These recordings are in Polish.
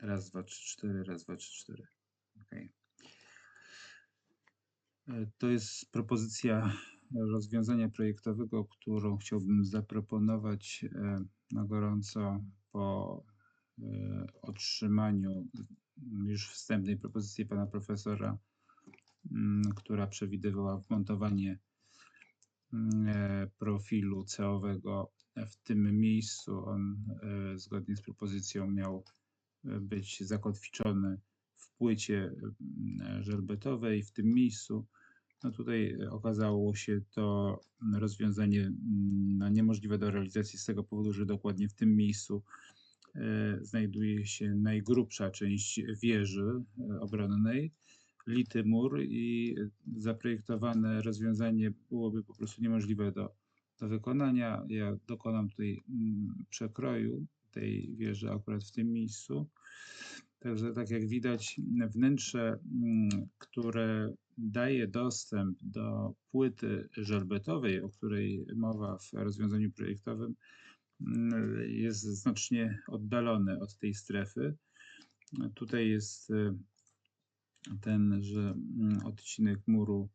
Raz, dwa, trzy, cztery, raz, dwa, trzy, cztery. Okej. E, To jest propozycja rozwiązania projektowego, którą chciałbym zaproponować e, na gorąco po e, otrzymaniu już wstępnej propozycji pana profesora, mm, która przewidywała wmontowanie mm, e, profilu CO-owego w tym miejscu. On e, zgodnie z propozycją miał e, być zakotwiczony w płycie mm, żelbetowej w tym miejscu. No tutaj okazało się to rozwiązanie mm, no, niemożliwe do realizacji z tego powodu, że dokładnie w tym miejscu e, znajduje się najgrubsza część wieży e, obronnej, lity mur i zaprojektowane rozwiązanie byłoby po prostu niemożliwe do, do wykonania. Ja dokonam tutaj mm, przekroju tej wieży akurat w tym miejscu. Także tak jak widać, wnętrze, mm, które daje dostęp do płyty żelbetowej, o której mowa w rozwiązaniu projektowym, mm, jest znacznie oddalone od tej strefy. Tutaj jest y, ten, że mm, odcinek muru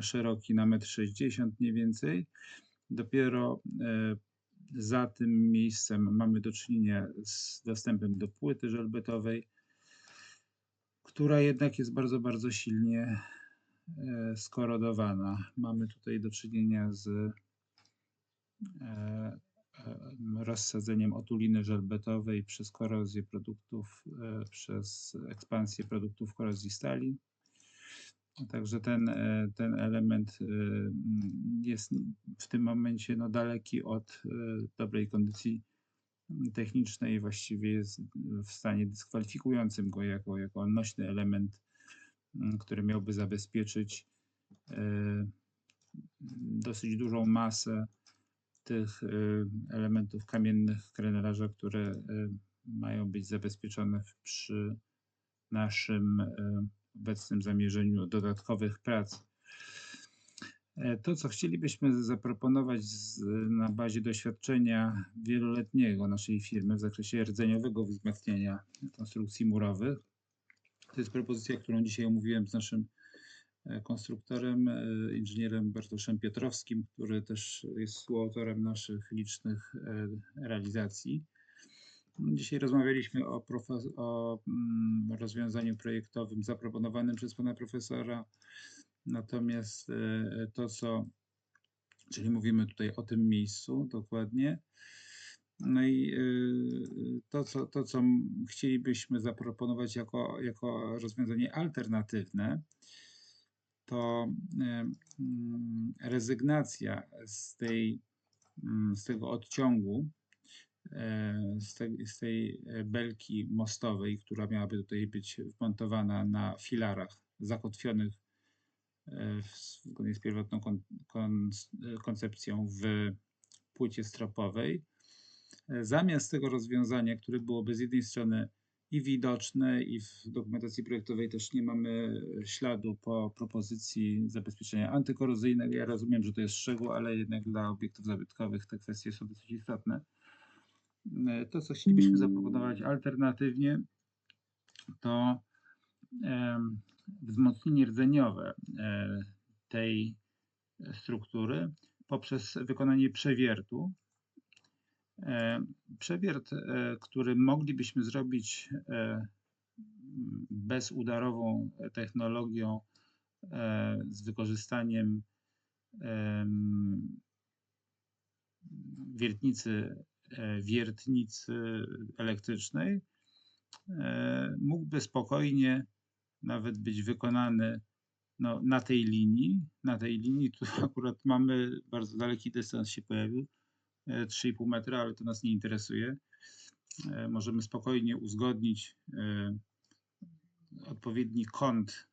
szeroki na 1,60 m mniej więcej. Dopiero e, za tym miejscem mamy do czynienia z dostępem do płyty żelbetowej, która jednak jest bardzo, bardzo silnie e, skorodowana. Mamy tutaj do czynienia z e, e, rozsadzeniem otuliny żelbetowej przez korozję produktów, przez ekspansję produktów korozji stali. Także ten, e, ten element e, jest w tym momencie no, daleki od e, dobrej kondycji technicznej, właściwie jest w stanie dyskwalifikującym go jako, jako nośny element, mm, który miałby zabezpieczyć dosyć dużą masę tych elementów kamiennych krenelarza, które mają być zabezpieczone przy naszym obecnym zamierzeniu dodatkowych prac. E, To, co chcielibyśmy zaproponować z, na bazie doświadczenia wieloletniego naszej firmy w zakresie rdzeniowego wzmacniania konstrukcji murowych, to jest propozycja, którą dzisiaj omówiłem z naszym e, konstruktorem, e, inżynierem Bartoszem Piotrowskim, który też jest współautorem naszych licznych realizacji. Dzisiaj rozmawialiśmy o, o mm, rozwiązaniu projektowym zaproponowanym przez pana profesora. Natomiast e, to, co, czyli mówimy tutaj o tym miejscu dokładnie. No i e, to, co, to, co chcielibyśmy zaproponować jako, jako rozwiązanie alternatywne, to e, mm, rezygnacja z, tej, mm, z tego odciągu, e, z, tej, z tej e, belki mostowej, która miałaby tutaj być wmontowana na filarach zakotwionych e, zgodnie z pierwotną kon, kon, koncepcją w płycie stropowej. E, Zamiast tego rozwiązania, które byłoby z jednej strony i widoczne, i w dokumentacji projektowej też nie mamy śladu po propozycji zabezpieczenia antykorozyjnego. Ja rozumiem, że to jest szczegół, ale jednak dla obiektów zabytkowych te kwestie są dosyć istotne. E, To, co chcielibyśmy zaproponować alternatywnie, to wzmocnienie rdzeniowe e, tej struktury poprzez wykonanie przewiertu. E, Przewiert, który moglibyśmy zrobić bezudarową technologią z wykorzystaniem em, wiertnicy, wiertnicy elektrycznej, e, mógłby spokojnie nawet być wykonany no, na tej linii. Na tej linii tu akurat mamy bardzo daleki dystans się pojawił, e, 3,5 metra, ale to nas nie interesuje. E, Możemy spokojnie uzgodnić e, odpowiedni kąt,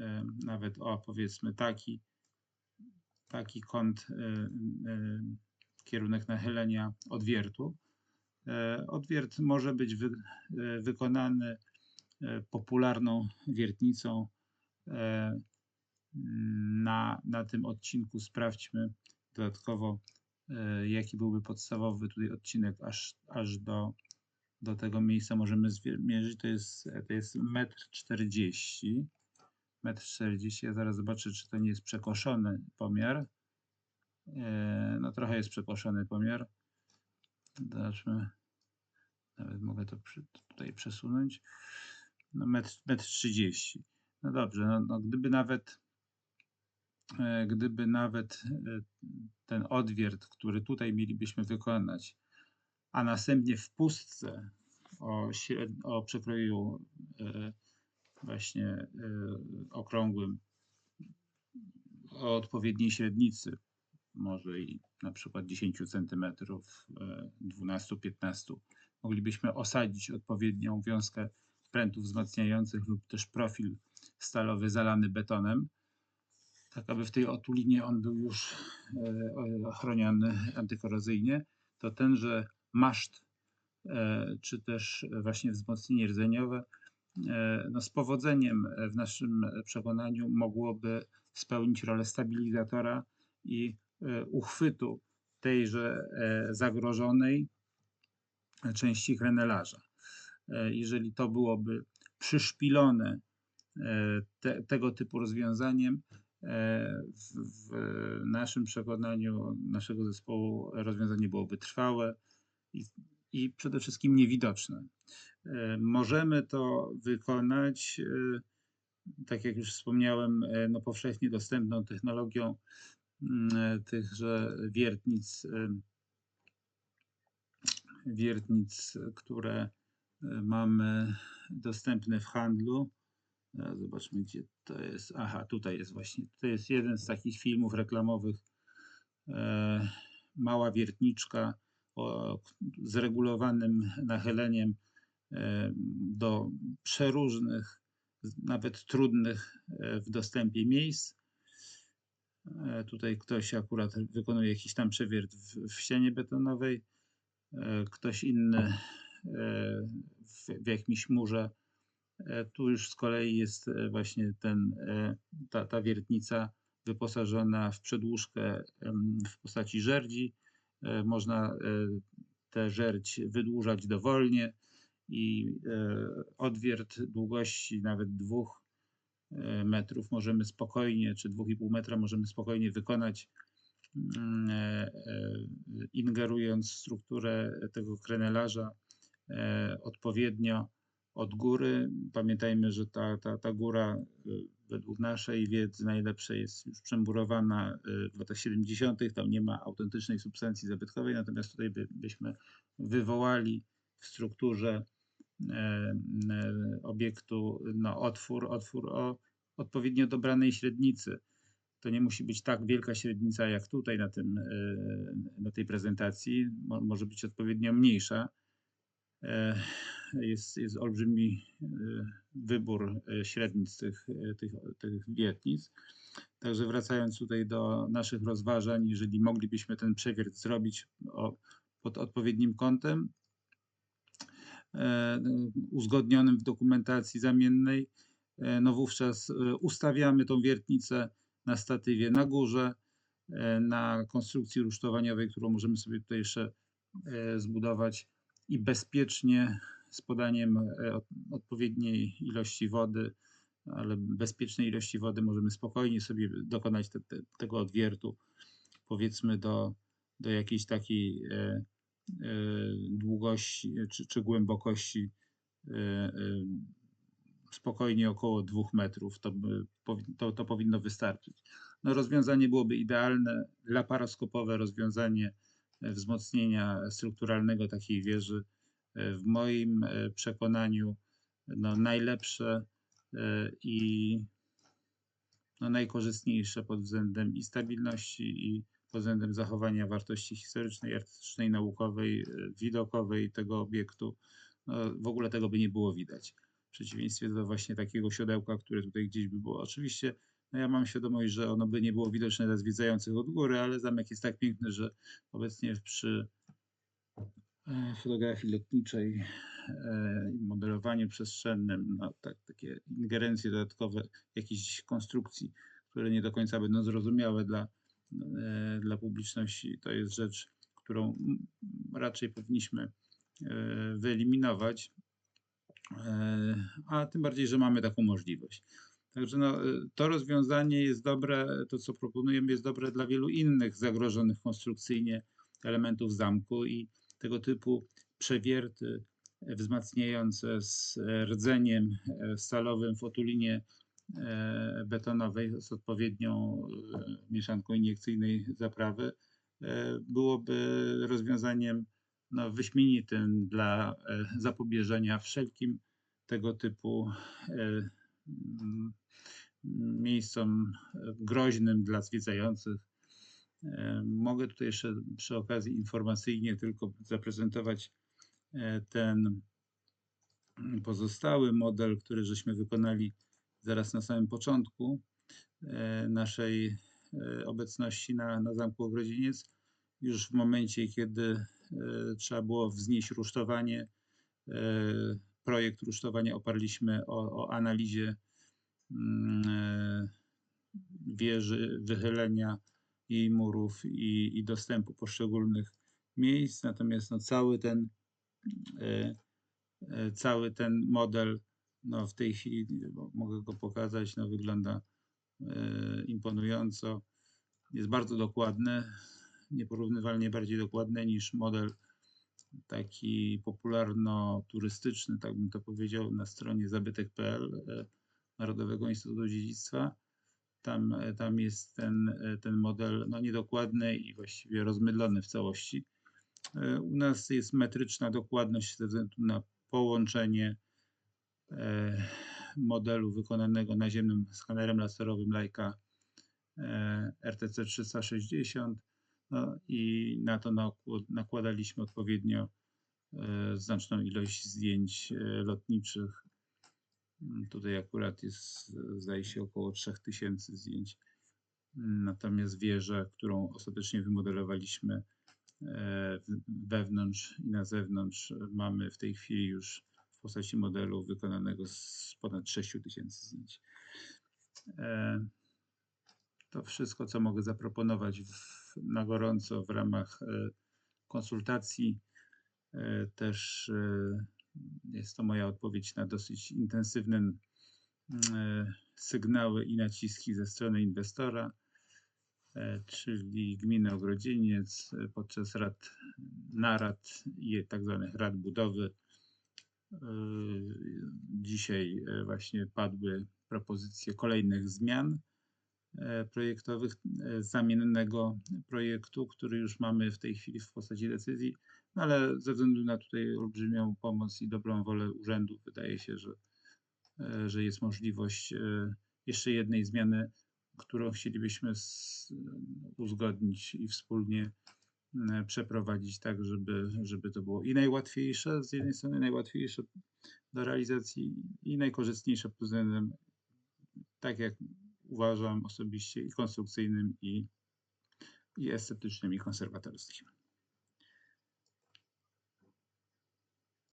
e, nawet o powiedzmy taki, taki kąt, e, e, kierunek nachylenia odwiertu. E, Odwiert może być wy, e, wykonany e, popularną wiertnicą. Na, na tym odcinku sprawdźmy dodatkowo, jaki byłby podstawowy tutaj odcinek aż, aż do do tego miejsca możemy zmierzyć, to jest, to jest 1,40 m. 1,40 m. Ja zaraz zobaczę, czy to nie jest przekoszony pomiar. E, no trochę jest przekoszony pomiar. Zobaczmy. Nawet mogę to przy, tutaj przesunąć. No metr, metr 30. No dobrze, no, no gdyby nawet e, gdyby nawet e, ten odwiert, który tutaj mielibyśmy wykonać, a następnie w pustce o, o przekroju właśnie okrągłym o odpowiedniej średnicy, może i na przykład 10 cm, 12-15 moglibyśmy osadzić odpowiednią wiązkę prętów wzmacniających lub też profil stalowy zalany betonem, tak aby w tej otulinie on był już e, ochroniony antykorozyjnie, to tenże maszt e, czy też właśnie wzmocnienie rdzeniowe e, no z powodzeniem w naszym przekonaniu mogłoby spełnić rolę stabilizatora i uchwytu tejże zagrożonej części krenelarza. E, jeżeli to byłoby przyszpilone e, te, tego typu rozwiązaniem, e, w, w, naszym przekonaniu, naszego zespołu, rozwiązanie byłoby trwałe i, i przede wszystkim niewidoczne. Możemy to wykonać, tak jak już wspomniałem, no powszechnie dostępną technologią tychże wiertnic wiertnic, które e, mamy dostępne w handlu. Zobaczmy, gdzie to jest. Aha, tutaj jest właśnie. To jest jeden z takich filmów reklamowych. E, mała wiertniczka o zregulowanym nachyleniem e, do przeróżnych, nawet trudnych w dostępie miejsc. Tutaj ktoś akurat wykonuje jakiś tam przewiert w, w ścianie betonowej. E, ktoś inny e, w, w jakimś murze. E, tu już z kolei jest właśnie ten, ta, ta wiertnica wyposażona w przedłużkę w postaci żerdzi. Można tę żerdź wydłużać dowolnie i odwiert długości nawet dwóch metrów możemy spokojnie, czy 2,5 metra możemy spokojnie wykonać Mm, e, e, ingerując w strukturę tego krenelarza e, odpowiednio od góry. Pamiętajmy, że ta, ta, ta góra według naszej wiedzy najlepszej jest już przemurowana w latach 70. Tam nie ma autentycznej substancji zabytkowej, natomiast tutaj by, byśmy wywołali w strukturze obiektu no, otwór, otwór o odpowiednio dobranej średnicy to nie musi być tak wielka średnica jak tutaj na, tym, e, na tej prezentacji. Mo, może być odpowiednio mniejsza. E, jest, jest olbrzymi e, wybór średnic tych, tych, tych wietnic. Także wracając tutaj do naszych rozważań, jeżeli moglibyśmy ten przewiert zrobić o, pod odpowiednim kątem, uzgodnionym w dokumentacji zamiennej, no wówczas ustawiamy tą wiertnicę na statywie na górze, e, na konstrukcji rusztowaniowej, którą możemy sobie tutaj jeszcze e, zbudować i bezpiecznie z podaniem e, odpowiedniej ilości wody, ale bezpiecznej ilości wody możemy spokojnie sobie dokonać te, te, tego odwiertu, powiedzmy do, do jakiejś takiej długości czy, czy głębokości spokojnie około dwóch metrów. To, to, to powinno wystarczyć. No, rozwiązanie byłoby idealne, laparoskopowe rozwiązanie e, wzmocnienia strukturalnego takiej wieży. E, w moim e, przekonaniu no, najlepsze i no, najkorzystniejsze pod względem i stabilności, i pod względem zachowania wartości historycznej, artystycznej, naukowej, widokowej tego obiektu. No, w ogóle tego by nie było widać w przeciwieństwie do właśnie takiego siodełka, które tutaj gdzieś by było. Oczywiście no ja mam świadomość, że ono by nie było widoczne dla zwiedzających od góry, ale zamek jest tak piękny, że obecnie przy e, fotografii lotniczej e, modelowaniu przestrzennym, no, tak, takie ingerencje dodatkowe jakiejś konstrukcji, które nie do końca będą zrozumiałe dla, e, dla publiczności, to jest rzecz, którą raczej powinniśmy e, wyeliminować. E, a tym bardziej, że mamy taką możliwość. Także no, e, to rozwiązanie jest dobre, to co proponujemy jest dobre dla wielu innych zagrożonych konstrukcyjnie elementów zamku i tego typu przewierty wzmacniające z rdzeniem stalowym w otulinie betonowej z odpowiednią mieszanką iniekcyjnej zaprawy byłoby rozwiązaniem no, wyśmienitym dla e, zapobieżenia wszelkim tego typu e, miejscom groźnym dla zwiedzających. E, mogę tutaj jeszcze przy okazji informacyjnie tylko zaprezentować ten pozostały model, który żeśmy wykonali zaraz na samym początku naszej obecności na, na Zamku Ogrodzieniec. Już w momencie, kiedy E, trzeba było wznieść rusztowanie. E, projekt rusztowania oparliśmy o, o analizie mm, e, wieży, wychylenia jej murów i, i dostępu poszczególnych miejsc. Natomiast no, cały ten cały ten model no, w tej chwili mogę go pokazać, no, wygląda imponująco. Jest bardzo dokładny nieporównywalnie bardziej dokładne niż model taki popularno-turystyczny, tak bym to powiedział, na stronie zabytek.pl e, Narodowego Instytutu Dziedzictwa. Tam, e, tam jest ten, e, ten model no, niedokładny i właściwie rozmydlony w całości. U nas jest metryczna dokładność ze względu na połączenie modelu wykonanego naziemnym skanerem laserowym Leica RTC 360 no i na to nakładaliśmy odpowiednio e, znaczną ilość zdjęć e, lotniczych. Mm, tutaj akurat jest, zdaje się, około 3000 zdjęć. Natomiast wieżę, którą ostatecznie wymodelowaliśmy e, wewnątrz i na zewnątrz, mamy w tej chwili już w postaci modelu wykonanego z ponad 6000 zdjęć. To wszystko, co mogę zaproponować w, na gorąco w ramach e, konsultacji. E, też e, jest to moja odpowiedź na dosyć intensywne sygnały i naciski ze strony inwestora, czyli gminy Ogrodzieniec podczas rad, narad i tak zwanych rad budowy. Dzisiaj właśnie padły propozycje kolejnych zmian E, projektowych zamiennego projektu, który już mamy w tej chwili w postaci decyzji, no ale ze względu na tutaj olbrzymią pomoc i dobrą wolę urzędu wydaje się, że, że jest możliwość jeszcze jednej zmiany, którą chcielibyśmy uzgodnić i wspólnie przeprowadzić tak, żeby, żeby to było i najłatwiejsze, z jednej strony najłatwiejsze do realizacji i najkorzystniejsze pod względem, tak jak uważam osobiście i konstrukcyjnym, i, i estetycznym, i konserwatorskim.